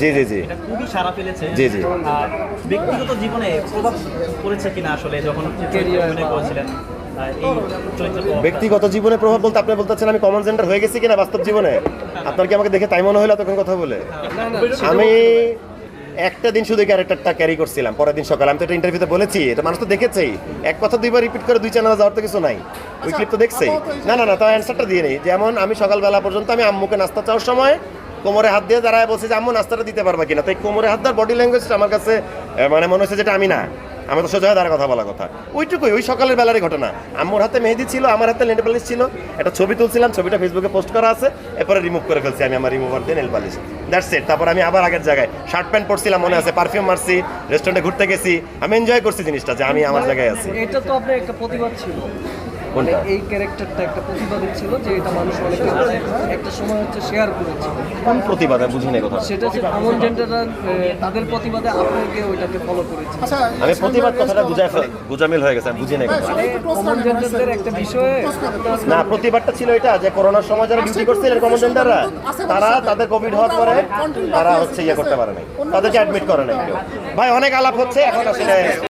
জি, জি, জি। খুবই সারা ফেলেছে। জি, জি। ব্যক্তিগত জীবনে প্রভাব পড়েছে কিনা আসলে যখন অভিনয় করেছিলেন? ব্যক্তিগত জীবনে প্রভাব বলতে আপনি বলতেছেন আমি কমন জেন্ডার হয়ে গেছি কিনা বাস্তব জীবনে? আপনার কি আমাকে দেখে তাই মনে হলো তখন কথা বলে? আমি একটা দিন শুধু ক্যারেক্টারটা ক্যারি করছিলাম পরের দিন সকালে। আমি তো এটা ইন্টারভিউতে বলেছি এটা মানুষ তো দেখেছেই। এক কথা দুইবার রিপিট করে দুই চ্যানেলে যাওয়ার তো কিছু নাই। ওই ক্লিপ তো দেখছেই। না না না তাও অ্যান্সারটা দিয়ে নেই। যেমন আমি সকালবেলা পর্যন্ত আমি আম্মুকে নাস্তা চাওয়ার সময় কোমরে হাত দিয়ে দাঁড়ায় বলছি যে, আম্মু, নাস্তাটা দিতে পারবা কিনা? তো এই কোমরে হাত দেওয়ার বডি ল্যাঙ্গুয়েজটা আমার কাছে মানে মনে হচ্ছে যেটা আমি না। আমার তো সোজা দাঁড়া কথা বলা কথা। ওইটুকুই, ওই সকালের বেলারই ঘটনা। আম্মুর হাতে মেহেদি ছিল, আমার হাতে নেল পালিশ ছিল। একটা ছবি তুলছিলাম, ছবিটা ফেসবুকে পোস্ট করা আছে। এরপরে রিমুভ করে ফেলছি আমি আমার রিমুভার দিয়ে নেল পালিশ দ্যাটস ইট তারপর আমি আবার আগের জায়গায় শার্ট প্যান্ট পরছিলাম, মনে আছে পারফিউম মারছি রেস্টুরেন্টে ঘুরতে গেছি। আমি এনজয় করছি জিনিসটা যে আমি আমার জায়গায় আছি। এটা তো আপনার একটা প্রতিবাদ ছিল। কোনটা? এই ক্যারেক্টারটা একটা প্রতিবাদী ছিল যে এটা মানুষ অনেকে একটা সময় হচ্ছে শেয়ার করেছে। কোন প্রতিবাদ? বুঝি নাই কথা সেটা যে কমন জেন্ডাররা তাদের প্রতিবাদে আপনাকে ওইটাকে ফলো করেছে আচ্ছা আমি প্রতিবাদ কথাটা বুঝাই ফেল- গুজামিল হয়ে গেছে আমি বুঝি নাই কথা মানে কমন জেন্ডারদের একটা বিষয়ে। না প্রতিবাদটা ছিল এটা যে করোনার সময় যারা ডিউটি করছিলেন কমন জেন্ডাররা তারা তাদের কোভিড হওয়ার পরে তারা হচ্ছে ইয়ে করতে পারে নাই তাদেরকে অ্যাডমিট করে নাই কেউ। ভাই অনেক আলাপ হচ্ছে এখন আসলে